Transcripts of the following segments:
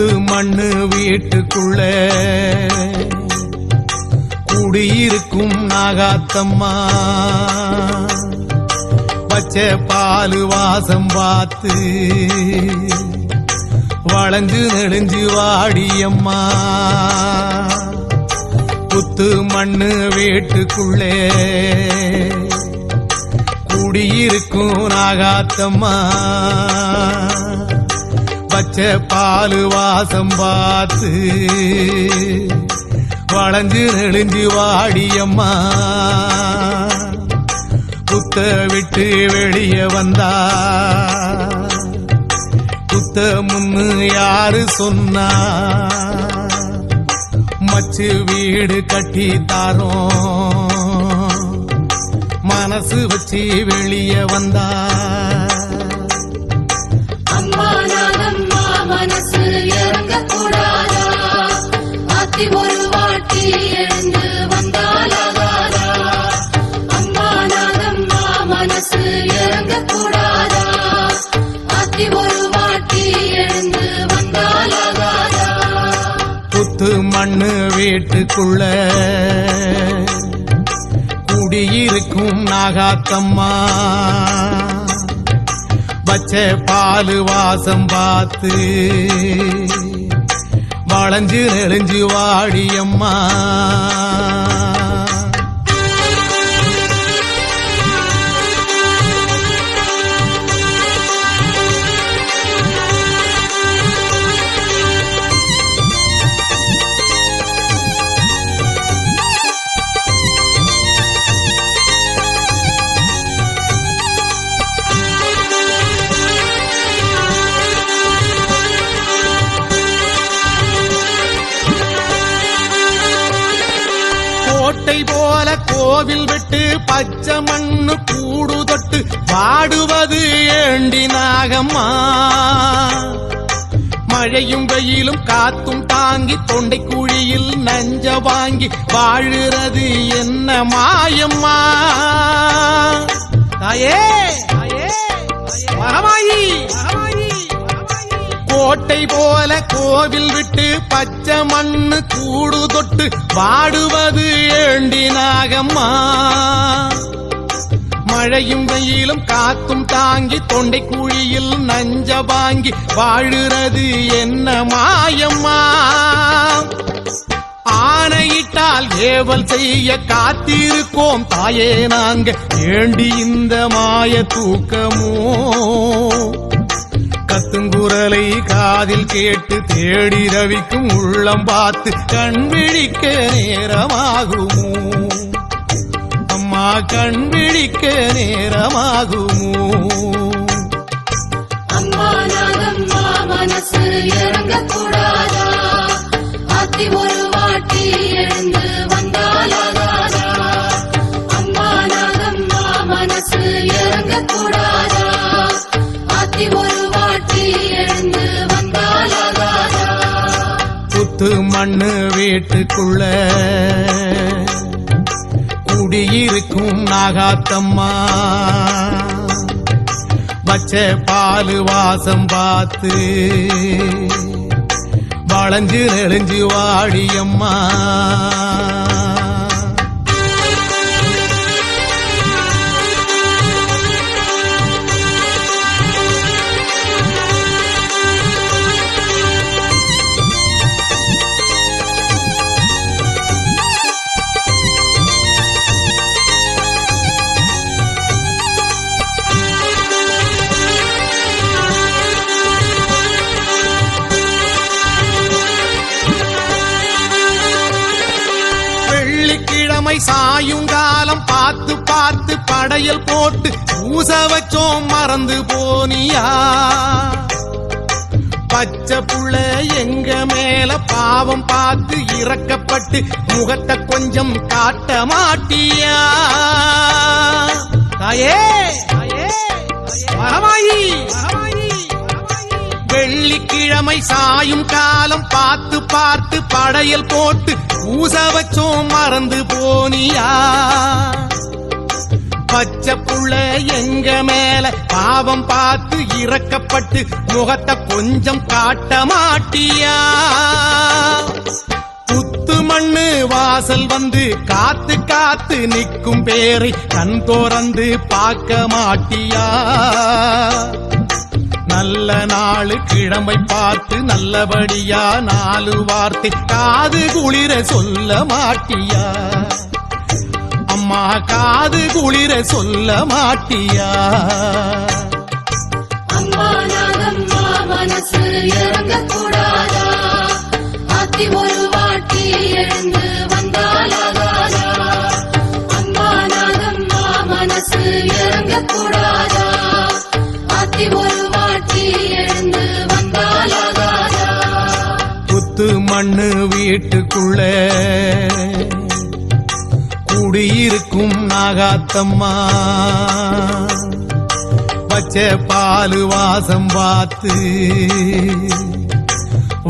புத்து மண்ணு வீட்டுக்குள்ள. குடியிருக்கும் நாகாத்தம்மா. பச்சை பாலு வாசம் பார்த்து. வளைஞ்சு நெடுஞ்சு வாடியம்மா புத்து மண்ணு வீட்டுக்குள்ளே. குடியிருக்கும் நாகாத்தம்மா. பச்சை பாலு வாசம் பார்த்து வளைஞ்சு நெடுஞ்சு வாடியம்மா. குத்த விட்டு வெளியே வந்தா. குத்த முன்னு யாரு சொன்னா? மச்சு வீடு கட்டி தாரோம். மனசு வச்சு வெளியே வந்தா. மண்ணு வீட்டுக்குள்ள. குடியிருக்கும் நாகாத்தம்மா. பச்சை பாலு வாசம் பார்த்து. வளைஞ்சு நெடுஞ்சு வாடியம்மா. கோவில் விட்டு பச்சை மண்ணு கூடு தொட்டு பாடுவது ஏண்டி நாகம்மா? மழையும் வெயிலும் காத்தும் தாங்கி தொண்டை குழியில் நஞ்ச வாங்கி வாழுறது என்ன மாயம்மா? தாயே! கோட்டை போல கோவில் விட்டு பச்சை மண்ணு கூடு தொட்டு பாடுவது ஏண்டி நாகம்மா? மழையும் வெயிலும் காத்தும் தாங்கி தொண்டை குழியில் நஞ்ச வாங்கி வாழுறது என்ன மாயம்மா? ஆணையிட்டால் ஏவல் செய்ய காத்திருக்கோம். தாயே நாங்க ஏண்டி இந்த மாய தூக்கமோ? கத்துங்குரலை காதில் கேட்டு தேடி ரவிக்கும் உள்ளம் பார்த்து கண் விழிக்க நேரமாகுமோ? அம்மா கண் விழிக்க நேரமாகுமோ? கூடாதா ஆத்தி ஒரு வாட்டி எழுந்து வந்தாலாதா? மண்ணு வீட்டுக்குள்ள. குடியிருக்கும் நாகாத்தம்மா. பச்சை பாலு வாசம் பார்த்து. வளைஞ்சு நெடுஞ்சு வாடியம்மா. வெள்ளிக்கிழமை சாயுங்காலம் பார்த்து பார்த்து படையல் போட்டு பூச வச்சோம் மறந்து போனியா? பச்சை புள்ள எங்க மேல பாவம் பார்த்து இறக்கப்பட்டு முகத்தை கொஞ்சம் காட்ட மாட்டியா? தாயே தாயே வெள்ளிக்கிழமை சாயும் காலம் பார்த்து பார்த்து படையல் போட்டு பூச வச்சோம் மறந்து போனியா? பச்சை புள்ள எங்க மேல பாவம் பார்த்து இறக்கப்பட்டு முகத்தை கொஞ்சம் காட்ட மாட்டியா? புத்து மண்ணு வாசல் வந்து காத்து காத்து நிற்கும் பேரை கண் தோறந்து பார்க்க மாட்டியா? நல்ல நாள் கிழமை பார்த்து நல்லபடியா நாலு வார்த்தை காது குளிர சொல்ல மாட்டியா? அம்மா காது குளிர சொல்ல மாட்டியா? மனசு இறங்கக்கூடாதா? ஒரு வாட்டி எழுந்த புத்து மண்ணு வீட்டுக்குள்ள. குடியிருக்கும் நாகாத்தம்மா. பச்சை பாலு வாசம் பார்த்து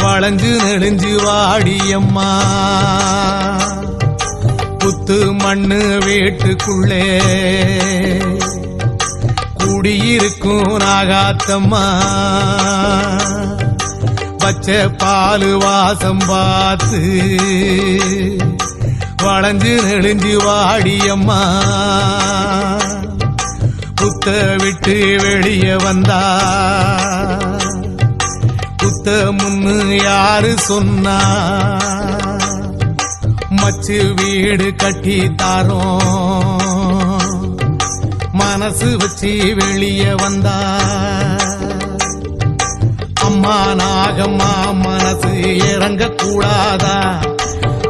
வளைஞ்சு நெடுஞ்சு வாடியம்மா. புத்து மண்ணு வீட்டுக்குள்ளே. குடியிருக்கும் நாகாத்தம்மா. பச்சை பால் வாசம் பார்த்து வளைஞ்சு நெடுஞ்சு வாடியம்மா. புத்த விட்டு வெளியே வந்தா. புத்த முன்னு யாரு சொன்னா. மச்சு வீடு கட்டி தாரோம். மனசு வச்சு வெளியே வந்தா அம்மா நாகம்மா மனசு இறங்க கூடாதா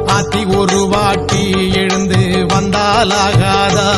ஆத்தி ஒரு வாட்டி எழுந்து வந்தாலாகாதா?